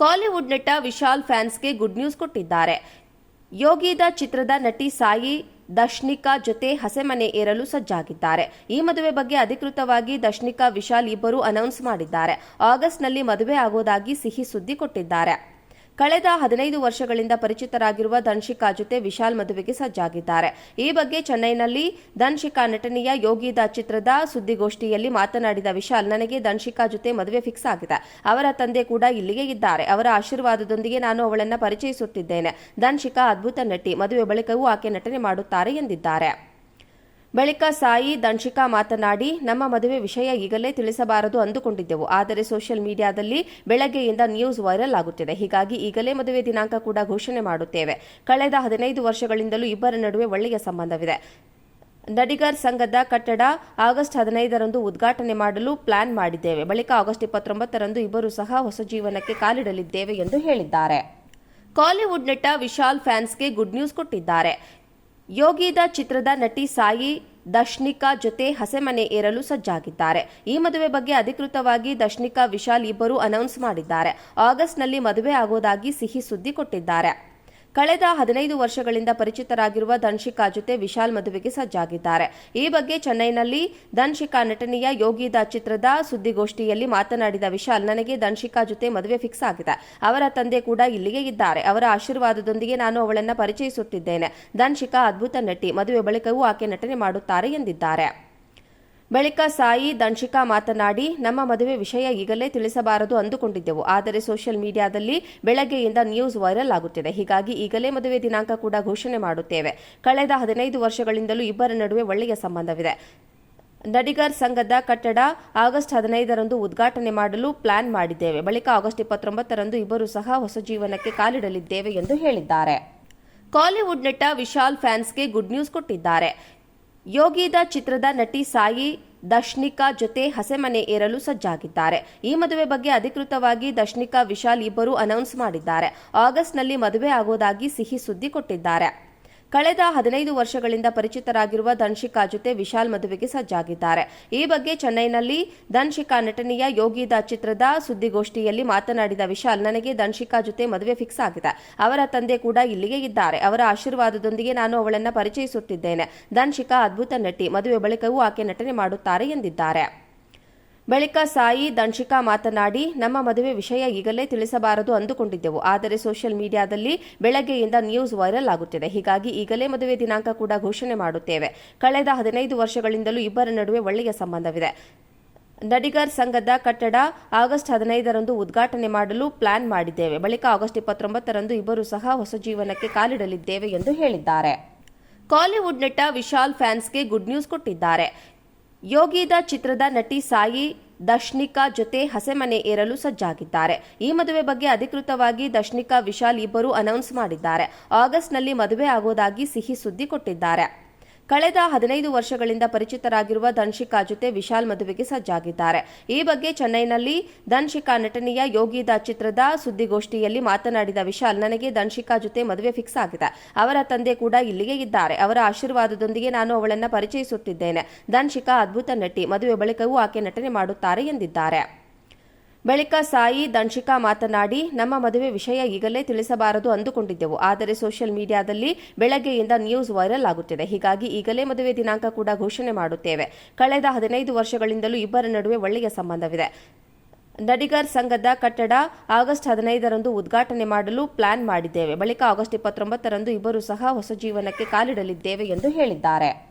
ಕಾಲಿವುಡ್ ನಟ Vishal ಫ್ಯಾನ್ಸ್ಗೆ good news ಕೊಟ್ಟಿದ್ದಾರೆ. ಯೋಗಿದ ಚಿತ್ರದ ನಟಿ ಸಾಯಿ ದಶ್ನಿಕಾ ಜೊತೆ ಹಸೆಮನೆ ಏರಲು ಸಜ್ಜಾಗಿದ್ದಾರೆ. ಈ ಮದುವೆ ಬಗ್ಗೆ ಅಧಿಕೃತವಾಗಿ ದಶ್ನಿಕಾ ವಿಶಾಲ್ ಇಬ್ಬರು ಅನೌನ್ಸ್ ಮಾಡಿದ್ದಾರೆ. ಆಗಸ್ಟ್ನಲ್ಲಿ ಮದುವೆ ಆಗೋದಾಗಿ ಸಿಹಿ ಸುದ್ದಿ ಕೊಟ್ಟಿದ್ದಾರೆ. ಕಳೆದ ಹದಿನೈದು ವರ್ಷಗಳಿಂದ ಪರಿಚಿತರಾಗಿರುವ ಧನ್ಶಿಕಾ ಜೊತೆ ವಿಶಾಲ್ ಮದುವೆಗೆ ಸಜ್ಜಾಗಿದ್ದಾರೆ. ಈ ಬಗ್ಗೆ ಚೆನ್ನೈನಲ್ಲಿ ಧನ್ಶಿಕಾ ನಟನೆಯ ಯೋಗಿದ ಚಿತ್ರದ ಸುದ್ದಿಗೋಷ್ಠಿಯಲ್ಲಿ ಮಾತನಾಡಿದ ವಿಶಾಲ್, ನನಗೆ ಧನ್ಶಿಕಾ ಜೊತೆ ಮದುವೆ ಫಿಕ್ಸ್ ಆಗಿದೆ. ಅವರ ತಂದೆ ಕೂಡ ಇಲ್ಲಿಗೆ ಇದ್ದಾರೆ. ಅವರ ಆಶೀರ್ವಾದದೊಂದಿಗೆ ನಾನು ಅವಳನ್ನ ಪರಿಚಯಿಸುತ್ತಿದ್ದೇನೆ. ಧನ್ಶಿಕಾ ಅದ್ಭುತ ನಟಿ. ಮದುವೆ ಬಳಿಕವೂ ಆಕೆ ನಟನೆ ಮಾಡುತ್ತಾರೆ ಎಂದಿದ್ದಾರೆ. ಬಳಿಕ ಸಾಯಿ ದಂಶಿಕಾ ಮಾತನಾಡಿ, ನಮ್ಮ ಮದುವೆ ವಿಷಯ ಈಗಲೇ ತಿಳಿಸಬಾರದು ಅಂದುಕೊಂಡಿದ್ದೆವು. ಆದರೆ ಸೋಷಿಯಲ್ ಮೀಡಿಯಾದಲ್ಲಿ ಬೆಳಗ್ಗೆಯಿಂದ ನ್ಯೂಸ್ ವೈರಲ್ ಆಗುತ್ತಿದೆ. ಹೀಗಾಗಿ ಈಗಲೇ ಮದುವೆ ದಿನಾಂಕ ಕೂಡ ಘೋಷಣೆ ಮಾಡುತ್ತೇವೆ. ಕಳೆದ ಹದಿನೈದು ವರ್ಷಗಳಿಂದಲೂ ಇಬ್ಬರ ನಡುವೆ ಒಳ್ಳೆಯ ಸಂಬಂಧವಿದೆ. ನಡಿಗರ್ ಸಂಘದ ಕಟ್ಟಡ ಆಗಸ್ಟ್ ಹದಿನೈದರಂದು ಉದ್ಘಾಟನೆ ಮಾಡಲು ಪ್ಲಾನ್ ಮಾಡಿದ್ದೇವೆ. ಬಳಿಕ ಆಗಸ್ಟ್ ಇಪ್ಪತ್ತೊಂಬತ್ತರಂದು ಇಬ್ಬರು ಸಹ ಹೊಸ ಜೀವನಕ್ಕೆ ಕಾಲಿಡಲಿದ್ದೇವೆ ಎಂದು ಹೇಳಿದ್ದಾರೆ. ಕಾಲಿವುಡ್ ನಟ ವಿಶಾಲ್ ಫ್ಯಾನ್ಸ್ಗೆ ಗುಡ್ ನ್ಯೂಸ್ ಕೊಟ್ಟಿದ್ದಾರೆ. ಯೋಗಿದ ಚಿತ್ರದ ನಟಿ ಸಾಯಿ ದಶ್ನಿಕಾ ಜೊತೆ ಹಸೆಮನೆ ಏರಲು ಸಜ್ಜಾಗಿದ್ದಾರೆ. ಈ ಮದುವೆ ಬಗ್ಗೆ ಅಧಿಕೃತವಾಗಿ ದಶ್ನಿಕಾ, ವಿಶಾಲ್ ಇಬ್ಬರು ಅನೌನ್ಸ್ ಮಾಡಿದ್ದಾರೆ. ಆಗಸ್ಟ್ನಲ್ಲಿ ಮದುವೆ ಆಗೋದಾಗಿ ಸಿಹಿ ಸುದ್ದಿ ಕೊಟ್ಟಿದ್ದಾರೆ. ಕಳೆದ ಹದಿನೈದು ವರ್ಷಗಳಿಂದ ಪರಿಚಿತರಾಗಿರುವ ಧನ್ಶಿಕಾ ಜೊತೆ ವಿಶಾಲ್ ಮದುವೆಗೆ ಸಜ್ಜಾಗಿದ್ದಾರೆ. ಈ ಬಗ್ಗೆ ಚೆನ್ನೈನಲ್ಲಿ ಧನ್ಶಿಕಾ ನಟನೆಯ ಯೋಗಿದ ಚಿತ್ರದ ಸುದ್ದಿಗೋಷ್ಠಿಯಲ್ಲಿ ಮಾತನಾಡಿದ ವಿಶಾಲ್, ನನಗೆ ಧನ್ಶಿಕಾ ಜೊತೆ ಮದುವೆ ಫಿಕ್ಸ್ ಆಗಿದೆ. ಅವರ ತಂದೆ ಕೂಡ ಇಲ್ಲಿಗೆ ಇದ್ದಾರೆ. ಅವರ ಆಶೀರ್ವಾದದೊಂದಿಗೆ ನಾನು ಅವಳನ್ನು ಪರಿಚಯಿಸುತ್ತಿದ್ದೇನೆ. ಧನ್ಶಿಕಾ ಅದ್ಭುತ ನಟಿ. ಮದುವೆ ಬಳಿಕವೂ ಆಕೆ ನಟನೆ ಮಾಡುತ್ತಾರೆ ಎಂದಿದ್ದಾರೆ. ಬಳಿಕ ಸಾಯಿ ದಂಶಿಕಾ ಮಾತನಾಡಿ, ನಮ್ಮ ಮದುವೆ ವಿಷಯ ಈಗಲೇ ತಿಳಿಸಬಾರದು ಅಂದುಕೊಂಡಿದ್ದೆವು. ಆದರೆ ಸೋಷಿಯಲ್ ಮೀಡಿಯಾದಲ್ಲಿ ಬೆಳಗ್ಗೆಯಿಂದ ನ್ಯೂಸ್ ವೈರಲ್ ಆಗುತ್ತಿದೆ. ಹೀಗಾಗಿ ಈಗಲೇ ಮದುವೆ ದಿನಾಂಕ ಕೂಡ ಘೋಷಣೆ ಮಾಡುತ್ತೇವೆ. ಕಳೆದ ಹದಿನೈದು ವರ್ಷಗಳಿಂದಲೂ ಇಬ್ಬರ ನಡುವೆ ಒಳ್ಳೆಯ ಸಂಬಂಧವಿದೆ. ನಡಿಗರ್ ಸಂಘದ ಕಟ್ಟಡ ಆಗಸ್ಟ್ ಹದಿನೈದರಂದು ಉದ್ಘಾಟನೆ ಮಾಡಲು ಪ್ಲಾನ್ ಮಾಡಿದ್ದೇವೆ. ಬಳಿಕ ಆಗಸ್ಟ್ ಇಪ್ಪತ್ತೊಂಬತ್ತರಂದು ಇಬ್ಬರು ಸಹ ಹೊಸ ಜೀವನಕ್ಕೆ ಕಾಲಿಡಲಿದ್ದೇವೆ ಎಂದು ಹೇಳಿದ್ದಾರೆ. ಕಾಲಿವುಡ್ ನಟ ವಿಶಾಲ್ ಫ್ಯಾನ್ಸ್ಗೆ ಗುಡ್ ನ್ಯೂಸ್ ಕೊಟ್ಟಿದ್ದಾರೆ. ಯೋಗಿದ ಚಿತ್ರದ ನಟಿ ಸಾಯಿ ದಶ್ನಿಕಾ ಜೊತೆ ಹಸೆಮನೆ ಏರಲು ಸಜ್ಜಾಗಿದ್ದಾರೆ. ಈ ಮದುವೆ ಬಗ್ಗೆ ಅಧಿಕೃತವಾಗಿ ದಶ್ನಿಕಾ ವಿಶಾಲ್ ಇಬ್ಬರು ಅನೌನ್ಸ್ ಮಾಡಿದ್ದಾರೆ. ಆಗಸ್ಟ್ನಲ್ಲಿ ಮದುವೆ ಆಗೋದಾಗಿ ಸಿಹಿ ಸುದ್ದಿ ಕೊಟ್ಟಿದ್ದಾರೆ. ಕಳೆದ ಹದಿನೈದು ವರ್ಷಗಳಿಂದ ಪರಿಚಿತರಾಗಿರುವ ಧನ್ಶಿಕಾ ಜೊತೆ ವಿಶಾಲ್ ಮದುವೆಗೆ ಸಜ್ಜಾಗಿದ್ದಾರೆ. ಈ ಬಗ್ಗೆ ಚೆನ್ನೈನಲ್ಲಿ ಧನ್ಶಿಕಾ ನಟನೆಯ ಯೋಗಿದ ಚಿತ್ರದ ಸುದ್ದಿಗೋಷ್ಠಿಯಲ್ಲಿ ಮಾತನಾಡಿದ ವಿಶಾಲ್, ನನಗೆ ಧನ್ಶಿಕಾ ಜೊತೆ ಮದುವೆ ಫಿಕ್ಸ್ ಆಗಿದೆ. ಅವರ ತಂದೆ ಕೂಡ ಇಲ್ಲಿಗೆ ಇದ್ದಾರೆ. ಅವರ ಆಶೀರ್ವಾದದೊಂದಿಗೆ ನಾನು ಅವಳನ್ನು ಪರಿಚಯಿಸುತ್ತಿದ್ದೇನೆ. ಧನ್ಶಿಕಾ ಅದ್ಭುತ ನಟಿ. ಮದುವೆ ಬಳಿಕವೂ ಆಕೆ ನಟನೆ ಮಾಡುತ್ತಾರೆ ಎಂದಿದ್ದಾರೆ. ಬಳಿಕ ಸಾಯಿ ದಂಶಿಕಾ ಮಾತನಾಡಿ, ನಮ್ಮ ಮದುವೆ ವಿಷಯ ಈಗಲೇ ತಿಳಿಸಬಾರದು ಅಂದುಕೊಂಡಿದ್ದೆವು. ಆದರೆ ಸೋಷಿಯಲ್ ಮೀಡಿಯಾದಲ್ಲಿ ಬೆಳಗ್ಗೆಯಿಂದ ನ್ಯೂಸ್ ವೈರಲ್ ಆಗುತ್ತಿದೆ. ಹೀಗಾಗಿ ಈಗಲೇ ಮದುವೆ ದಿನಾಂಕ ಕೂಡ ಘೋಷಣೆ ಮಾಡುತ್ತೇವೆ. ಕಳೆದ ಹದಿನೈದು ವರ್ಷಗಳಿಂದಲೂ ಇಬ್ಬರ ನಡುವೆ ಒಳ್ಳೆಯ ಸಂಬಂಧವಿದೆ. ನಡಿಗರ್ ಸಂಘದ ಕಟ್ಟಡ ಆಗಸ್ಟ್ ಹದಿನೈದರಂದು ಉದ್ಘಾಟನೆ ಮಾಡಲು ಪ್ಲಾನ್ ಮಾಡಿದ್ದೇವೆ. ಬಳಿಕ ಆಗಸ್ಟ್ ಇಪ್ಪತ್ತೊಂಬತ್ತರಂದು ಇಬ್ಬರು ಸಹ ಹೊಸ ಜೀವನಕ್ಕೆ ಕಾಲಿಡಲಿದ್ದೇವೆ ಎಂದು ಹೇಳಿದ್ದಾರೆ. ಕಾಲಿವುಡ್ ನಟ ವಿಶಾಲ್ ಫ್ಯಾನ್ಸ್ಗೆ ಗುಡ್ ನ್ಯೂಸ್ ಕೊಟ್ಟಿದ್ದಾರೆ. ಯೋಗಿದ ಚಿತ್ರದ ನಟಿ ಸಾಯಿ ದಶ್ನಿಕಾ ಜೊತೆ ಹಸೆಮನೆ ಏರಲು ಸಜ್ಜಾಗಿದ್ದಾರೆ. ಈ ಮದುವೆ ಬಗ್ಗೆ ಅಧಿಕೃತವಾಗಿ ದಶ್ನಿಕಾ ವಿಶಾಲ್ ಇಬ್ಬರು ಅನೌನ್ಸ್ ಮಾಡಿದ್ದಾರೆ. ಆಗಸ್ಟ್ನಲ್ಲಿ ಮದುವೆ ಆಗೋದಾಗಿ ಸಿಹಿ ಸುದ್ದಿ ಕೊಟ್ಟಿದ್ದಾರೆ. ಕಳೆದ ಹದಿನೈದು ವರ್ಷಗಳಿಂದ ಪರಿಚಿತರಾಗಿರುವ ಧನ್ಶಿಕಾ ಜೊತೆ ವಿಶಾಲ್ ಮದುವೆಗೆ ಸಜ್ಜಾಗಿದ್ದಾರೆ. ಈ ಬಗ್ಗೆ ಚೆನ್ನೈನಲ್ಲಿ ಧನ್ಶಿಕಾ ನಟನೆಯ ಯೋಗಿದ ಚಿತ್ರದ ಸುದ್ದಿಗೋಷ್ಠಿಯಲ್ಲಿ ಮಾತನಾಡಿದ ವಿಶಾಲ್, ನನಗೆ ಧನ್ಶಿಕಾ ಜೊತೆ ಮದುವೆ ಫಿಕ್ಸ್ ಆಗಿದೆ. ಅವರ ತಂದೆ ಕೂಡ ಇಲ್ಲಿಗೆ ಇದ್ದಾರೆ. ಅವರ ಆಶೀರ್ವಾದದೊಂದಿಗೆ ನಾನು ಅವಳನ್ನ ಪರಿಚಯಿಸುತ್ತಿದ್ದೇನೆ. ಧನ್ಶಿಕಾ ಅದ್ಭುತ ನಟಿ. ಮದುವೆ ಬಳಿಕವೂ ಆಕೆ ನಟನೆ ಮಾಡುತ್ತಾರೆ ಎಂದಿದ್ದಾರೆ. ಬಳಿಕ ಸಾಯಿ ದಂಶಿಕಾ ಮಾತನಾಡಿ, ನಮ್ಮ ಮದುವೆ ವಿಷಯ ಈಗಲೇ ತಿಳಿಸಬಾರದು ಅಂದುಕೊಂಡಿದ್ದೆವು. ಆದರೆ ಸೋಷಿಯಲ್ ಮೀಡಿಯಾದಲ್ಲಿ ಬೆಳಗ್ಗೆಯಿಂದ ನ್ಯೂಸ್ ವೈರಲ್ ಆಗುತ್ತಿದೆ. ಹೀಗಾಗಿ ಈಗಲೇ ಮದುವೆ ದಿನಾಂಕ ಕೂಡ ಘೋಷಣೆ ಮಾಡುತ್ತೇವೆ. ಕಳೆದ ಹದಿನೈದು ವರ್ಷಗಳಿಂದಲೂ ಇಬ್ಬರ ನಡುವೆ ಒಳ್ಳೆಯ ಸಂಬಂಧವಿದೆ. ನಡಿಗರ್ ಸಂಘದ ಕಟ್ಟಡ ಆಗಸ್ಟ್ ಹದಿನೈದರಂದು ಉದ್ಘಾಟನೆ ಮಾಡಲು ಪ್ಲಾನ್ ಮಾಡಿದ್ದೇವೆ. ಬಳಿಕ ಆಗಸ್ಟ್ ಇಪ್ಪತ್ತೊಂಬತ್ತರಂದು ಇಬ್ಬರೂ ಸಹ ಹೊಸ ಜೀವನಕ್ಕೆ ಕಾಲಿಡಲಿದ್ದೇವೆ ಎಂದು ಹೇಳಿದ್ದಾರೆ.